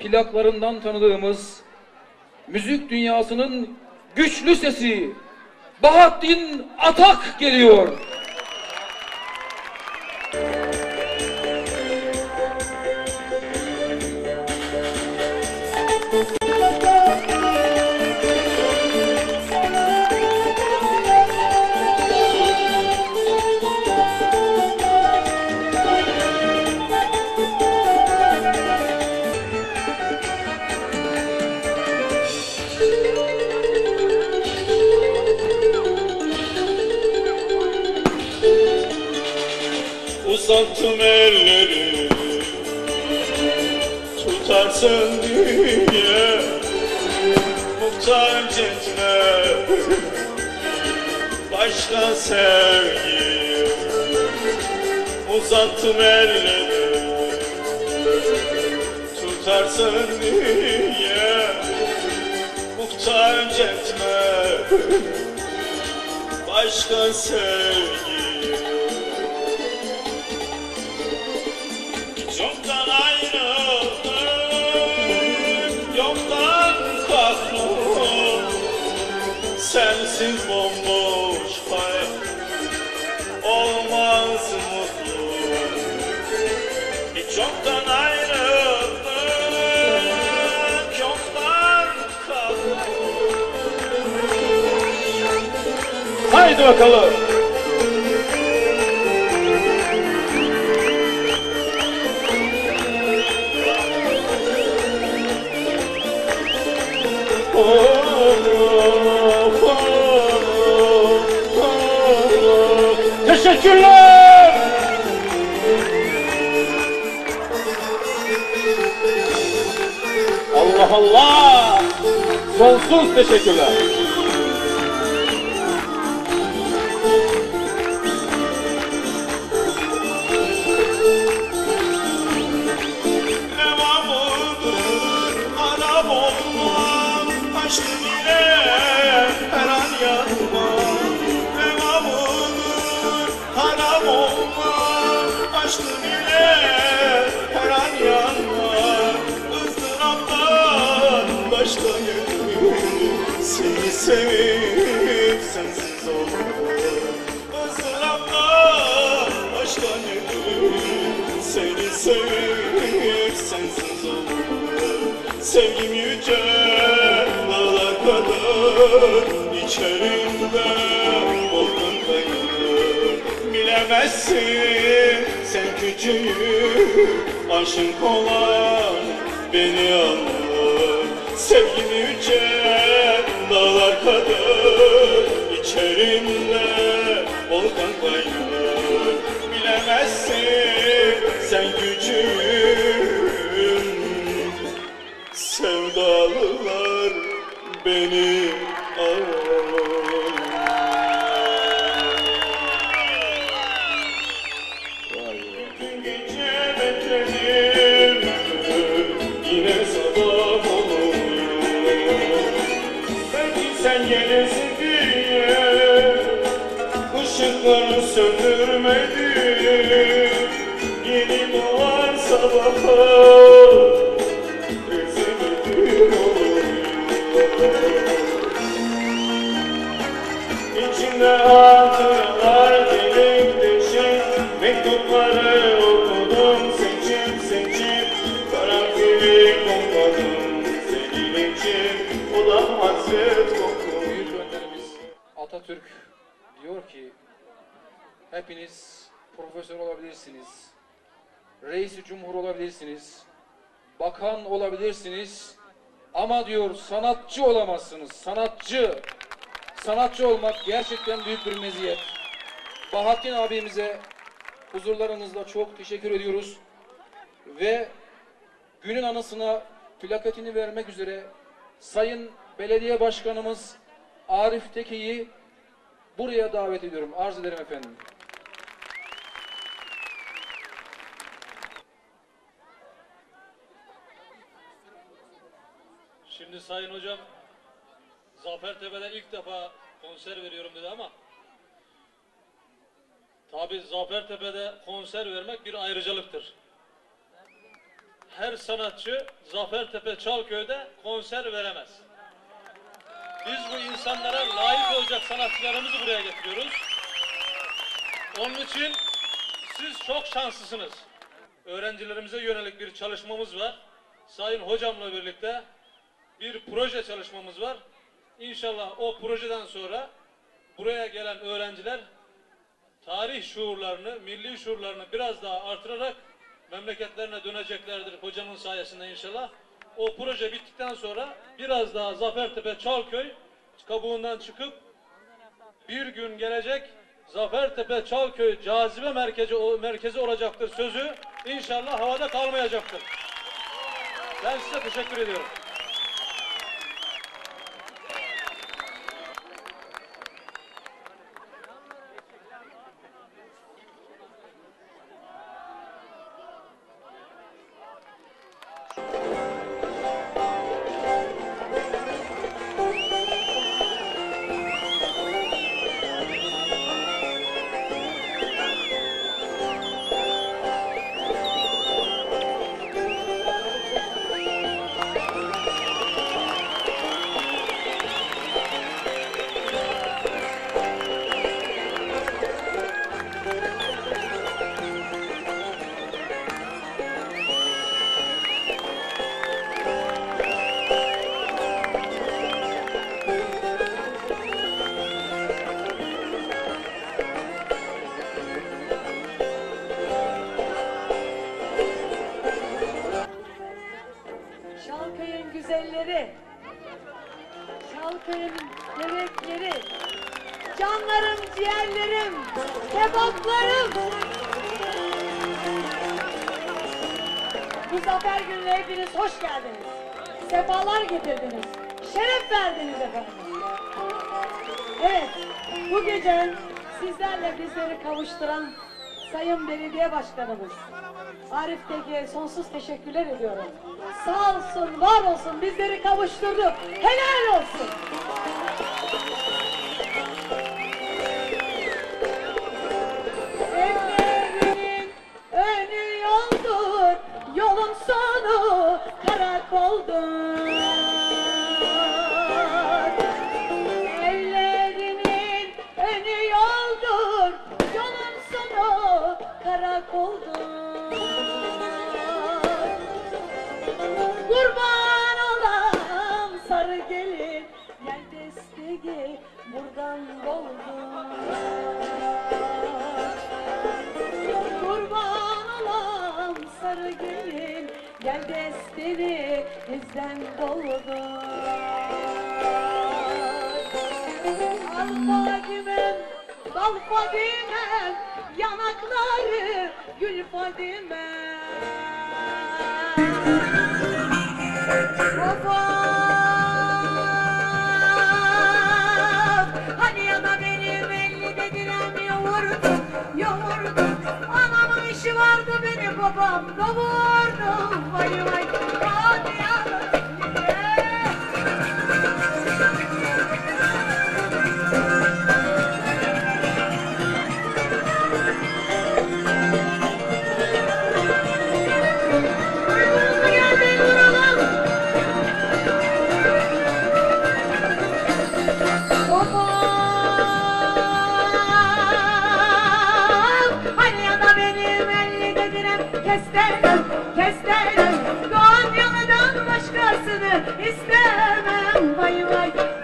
plaklarından tanıdığımız müzik dünyasının güçlü sesi Bahattin Atak geliyor. Uzattım elleri Tutarsın diye. Muhtaç etme Başka sevgi Uzattım elleri Tutarsın diye. Muhtaç etme Başka sevgi Sensiz bomboş hayat olmaz mutlu Hiç Çoktan ayrıldım, yoktan kalktım Haydi bakalım. Teşekkürler. Allah Allah. Sonsuz teşekkürler. Sevgim yüce dağlar kadar içerimde. Volkan kaynıyor Bilemezsin. Sen küçüğüm aşık olan beni anlar Sevgim yüce dağlar kadar içerimde. Volkan kaynıyor Işıkları söndürmedim Yeni doğan sabaha İçimde hatıralar delik deşik Mektupları okudum seçip seçip. Karanfili kokladım senin için. O da hasret önderimiz Atatürk diyor ki hepiniz profesör olabilirsiniz, reisi cumhur olabilirsiniz, bakan olabilirsiniz ama diyor sanatçı olamazsınız. Sanatçı. Sanatçı olmak gerçekten büyük bir meziyet. Bahattin abimize huzurlarınızda çok teşekkür ediyoruz. Ve günün anısına plaketini vermek üzere Sayın Belediye Başkanımız Arif Teke'yi buraya davet ediyorum. Arz ederim efendim. Şimdi Sayın Hocam Zafertepe'de ilk defa konser veriyorum dedi ama tabi Zafertepe'de konser vermek bir ayrıcalıktır. her sanatçı Zafertepe Çalköy'de konser veremez. Biz bu insanlara layık olacak sanatçılarımızı buraya getiriyoruz. Onun için siz çok şanslısınız. Öğrencilerimize yönelik bir çalışmamız var. Sayın hocamla birlikte bir proje çalışmamız var. İnşallah o projeden sonra buraya gelen öğrenciler tarih şuurlarını, milli şuurlarını biraz daha artırarak memleketlerine döneceklerdir hocamın sayesinde inşallah. O proje bittikten sonra biraz daha Zafertepe Çalköy kabuğundan çıkıp bir gün gelecek Zafertepe Çalköy cazibe merkezi merkezi olacaktır sözü inşallah havada kalmayacaktır. Ben size teşekkür ediyorum. Yemekleri, canlarım, ciğerlerim, kebaplarım. Bu zafer gününe hepiniz hoş geldiniz. Sefalar getirdiniz. Şeref verdiniz efendim. Evet, bu gece sizlerle bizleri kavuşturan Sayın Belediye Başkanımız Arif Teke'ye sonsuz teşekkürler ediyorum. Sağ olsun, var olsun, bizleri kavuşturdu. Helal olsun. Evlerinin önü yoldur, yolun sonu karakoldur. Gelin, gel desteği buradan doldur. Kurban olam sarı gelin, gel desteği bizden doldur. Al Fadimem, dal Fadimem, yanakları gül Fadimem. Babam, babam doğurdu. Vay vay, hadi kesterem, kesterem Doğan yaladan başkasını istemem. Vay vay.